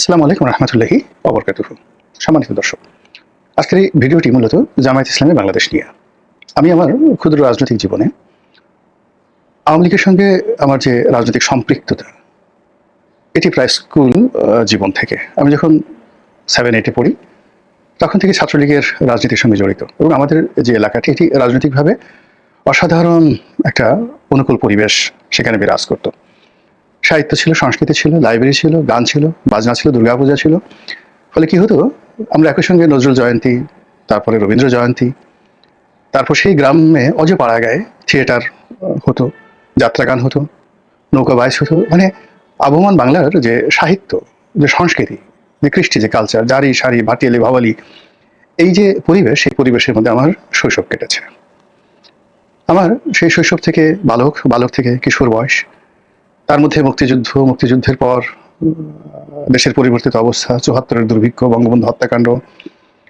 আসসালামু আলাইকুম রহমতুল্লাহি অবরকাতুহ সম্মানিত দর্শক, আজকের এই ভিডিওটি মূলত জামায়াত ইসলামী বাংলাদেশ নিয়ে। আমি আমার ক্ষুদ্র রাজনৈতিক জীবনে আওয়ামী লীগের সঙ্গে আমার যে রাজনৈতিক সম্পৃক্ততা, এটি প্রায় স্কুল জীবন থেকে। আমি যখন সেভেন এইটে পড়ি, তখন থেকে ছাত্রলীগের রাজনীতির সঙ্গে জড়িত এবং আমাদের যে এলাকাটি, এটি রাজনৈতিকভাবে অসাধারণ একটা অনুকূল পরিবেশ সেখানে বিরাজ করতো। সাহিত্য ছিল, সংস্কৃতি ছিল, লাইব্রেরি ছিল, গান ছিল, বাজনা ছিল, দুর্গাপূজা ছিল। ফলে কি হতো, আমরা একই সঙ্গে নজরুল জয়ন্তী, তারপরে রবীন্দ্র জয়ন্তী, তারপর সেই গ্রামে অজপাড়া গায়ে থিয়েটার হতো, যাত্রা গান হতো, নৌকা বাইশ হতো। মানে আবহমান বাংলার যে সাহিত্য, যে সংস্কৃতি, যে কৃষ্টি, যে কালচার জারি, সারি, ভাটিয়ালি, ভাওয়ালি, এই যে পরিবেশ, সেই পরিবেশের মধ্যে আমার শৈশব কেটেছে। আমার সেই শৈশব থেকে বালক বালক থেকে কিশোর বয়স তার মধ্যে মুক্তিযুদ্ধ, মুক্তিযুদ্ধের পর দেশের পরিবর্তিত অবস্থা, চুহাত্তরের দুর্ভিক্ষ, বঙ্গবন্ধু হত্যাকাণ্ড,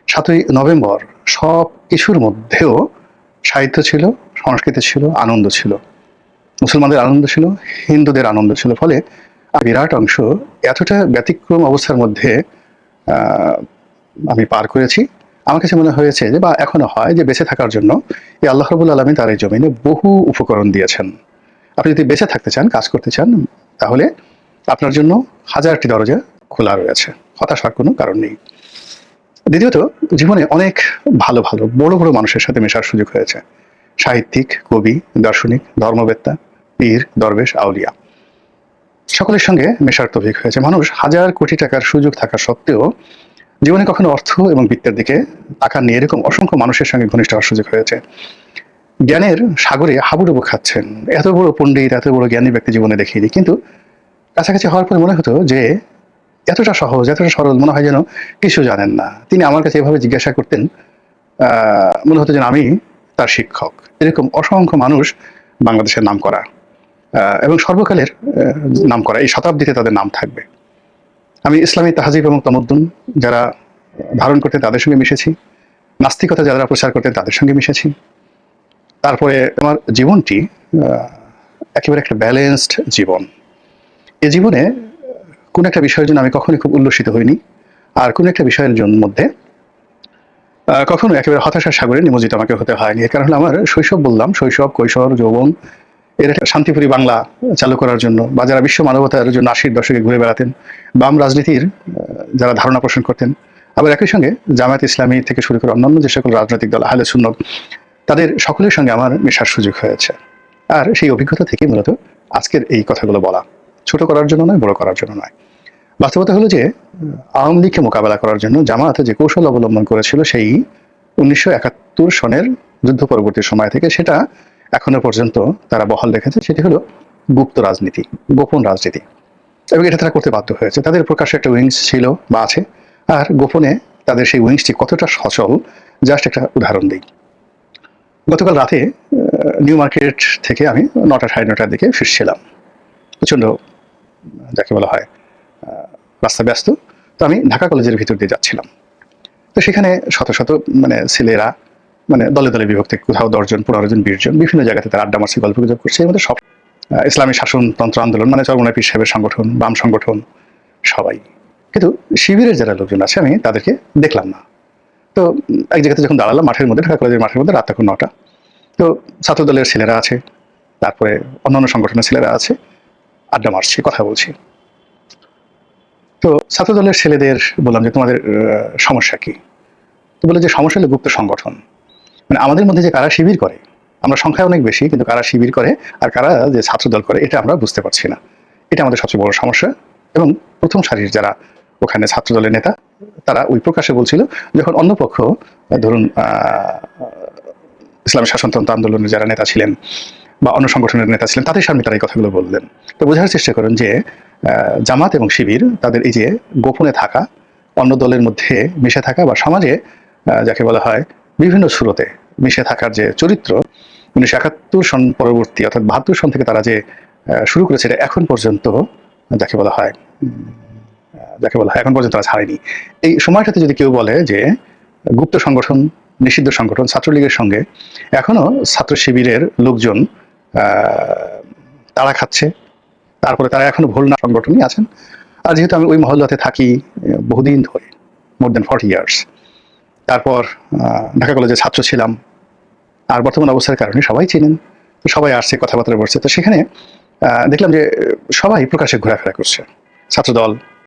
সাতই নভেম্বর, সব কিছুর মধ্যেও সাহিত্য ছিল, সংস্কৃতি ছিল, আনন্দ ছিল। মুসলমানদের আনন্দ ছিল, হিন্দুদের আনন্দ ছিল, ফলে বিরাট অংশ এতটা ব্যতিক্রম অবস্থার মধ্যে আমি পার করেছি। আমার কাছে মনে হয়েছে যে, বা এখনও হয় যে, বেঁচে থাকার জন্য এই আল্লাহ রবুল আলমী তার এই জমিনে বহু উপকরণ দিয়েছেন। আপনি যদি বেঁচে থাকতে চান, কাজ করতে চান, তাহলে আপনার জন্য হাজারটি দরজা খোলা রয়েছে। হতাশ হওয়ার কোনো কারণ নেই। দ্বিতীয়ত, জীবনে অনেক ভালো ভালো, বড় বড় মানুষের সাথে মেশার সুযোগ হয়েছে। সাহিত্যিক, কবি, দার্শনিক, ধর্মবেত্তা, পীর, দরবেশ, আউলিয়া। সকলের সঙ্গে মেশার তভিক হয়েছে। মানুষ হাজার কোটি টাকার সুযোগ থাকা সত্ত্বেও জীবনে কখনো অর্থ এবং বৃত্তের দিকে টাকা নিয়ে এরকম অসংখ্য মানুষের সঙ্গে ঘনিষ্ঠ হওয়ার সুযোগ হয়েছে। জ্ঞানের সাগরে হাবুডুবু খাচ্ছেন। এত বড় পণ্ডিত, এত বড় জ্ঞানী ব্যক্তি জীবনে দিই কিন্তু কাছাকাছি হওয়ার পরে মনে হতো যে, এতটা সহজ, এতটা সরল মনে হয় যেন কিছু জানেন না। তিনি আমার কাছে এভাবে জিজ্ঞাসা করতেন মনে হতো যেন আমি তার শিক্ষক। এরকম অসংখ্য মানুষ বাংলাদেশের নাম করা এবং সর্বকালের নাম করা এই শতাব্দীতে তাদের নাম থাকবে। আমি ইসলামী তাহাজিব এবং তমদ্দুন, যারা ধারণ করতেন তাদের সঙ্গে মিশেছি। নাস্তিকতা যারা প্রচার করতেন তাদের সঙ্গে মিশেছি। তারপরে আমার জীবনটি একেবারে একটা ব্যালেন্সড জীবন। এ জীবনে কোন একটা বিষয়ের জন্য আমি কখনোই খুব উল্লসিত হইনি, আর কোন একটা বিষয়ের জন্য মধ্যে কখনো একেবারে হতাশার সাগরে নিমজ্জিত আমাকে হতে হয়নি। এর কারণ আমার শৈশব বললাম, শৈশব, কৈশোর, যৌবন, এর একটা শান্তিপুরী বাংলা চালু করার জন্য, বা যারা বিশ্ব মানবতার জন্য আশির দশকে ঘুরে বেড়াতেন, বাম রাজনীতির যারা ধারণা পোষণ করতেন, আবার একই সঙ্গে জামায়াত ইসলামী থেকে শুরু করে অন্যান্য যে সকল রাজনৈতিক দল, আহলে সুন্নত তাদের সকলের সঙ্গে আমার মেশার সুযোগ হয়েছে। আর সেই অভিজ্ঞতা থেকে মূলত আজকের এই কথাগুলো বলা। ছোট করার জন্য নয়, বড় করার জন্য নয়। বাস্তবতা হলো যে, আওয়ামী লীগকে মোকাবেলা করার জন্য জামাত যে কৌশল অবলম্বন করেছিল সেই উনিশশো একাত্তর সনের যুদ্ধ পরবর্তী সময় থেকে সেটা এখনও পর্যন্ত তারা বহাল রেখেছে। সেটি হলো গুপ্ত রাজনীতি, গোপন রাজনীতি। এবং এটা তারা করতে বাধ্য হয়েছে। তাদের প্রকাশ্যে একটা উইংস ছিল বা আছে, আর গোপনে তাদের সেই উইংসটি কতটা সচল জাস্ট একটা উদাহরণ দিই। গতকাল রাতে নিউ মার্কেট থেকে আমি নটা সাড়ে নটার দিকে ফিরছিলাম। প্রচণ্ড যাকে বলা হয় রাস্তা ব্যস্ত। তো আমি ঢাকা কলেজের ভিতর দিয়ে যাচ্ছিলাম। তো সেখানে শত শত মানে ছেলেরা মানে দলে দলে বিভক্ত, কোথাও দশজন, পনেরো জন, বিশ জন, বিভিন্ন জায়গাতে তারা আড্ডা মারছে, গল্প গুজব করছে। এর মধ্যে সব ইসলামী শাসনতন্ত্র আন্দোলন মানে চরমনায় পীর সাহেবের সংগঠন, বাম সংগঠন, সবাই। কিন্তু শিবিরের যারা লোকজন আছে, আমি তাদেরকে দেখলাম না। তো এক জায়গাতে যখন দাঁড়ালাম মাঠের মধ্যে, ঢাকা কলেজের মাঠের মধ্যে, রাত তখন নটা। তো ছাত্র দলের ছেলেরা আছে, তারপরে অন্যান্য সংগঠনের ছেলেরা আছে, আড্ডা মারছি, কথা বলছি। তো ছাত্র দলের ছেলেদের বললাম যে, তোমাদের সমস্যা কি? তো বলে যে, সমস্যা হলো গুপ্ত সংগঠন। মানে আমাদের মধ্যে যে কারা শিবির করে, আমরা সংখ্যায় অনেক বেশি, কিন্তু কারা শিবির করে আর কারা যে ছাত্র দল করে, এটা আমরা বুঝতে পারছি না। এটা আমাদের সবচেয়ে বড় সমস্যা এবং প্রথম সারির যারা ওখানে ছাত্র দলের নেতা তারা ওই প্রকাশে বলছিল, যখন অন্য পক্ষ, ধরুন ইসলামী শাসনতন্ত্র আন্দোলনের যারা নেতা ছিলেন বা অন্য সংগঠনের নেতা ছিলেন, তাদের সামনে তারা এই কথাগুলো বললেন। তো বোঝার চেষ্টা করেন যে জামাত এবং শিবির, তাদের এই যে গোপনে থাকা, অন্য দলের মধ্যে মিশে থাকা বা সমাজে যাকে বলা হয় বিভিন্ন সুরতে মিশে থাকার যে চরিত্র, উনিশশো একাত্তর সন পরবর্তী, অর্থাৎ বাহাত্তর সন থেকে তারা যে শুরু করেছে, এটা এখন পর্যন্ত, যাকে বলা হয় যাকে বলা হয়, এখন পর্যন্ত তারা ছাড়েনি। এই সময়টাতে যদি কেউ বলে যে গুপ্ত সংগঠন, নিষিদ্ধ সংগঠন, ছাত্রলীগের সঙ্গে এখনও ছাত্র শিবিরের লোকজন তাড়া খাচ্ছে, তারপরে তারা এখনও ভুল না সংগঠনই আছেন। আর যেহেতু আমি ওই মহল্লাতে থাকি, বহুদিন ধরে মোর দেন ফর্টি ইয়ার্স তারপর ঢাকা কলেজে ছাত্র ছিলাম। আর বর্তমান অবস্থার কারণে সবাই চেনেন, তো সবাই আসছে, কথাবার্তা বলছে। তো সেখানে দেখলাম যে সবাই প্রকাশে ঘোরাফেরা করছে। ছাত্রদল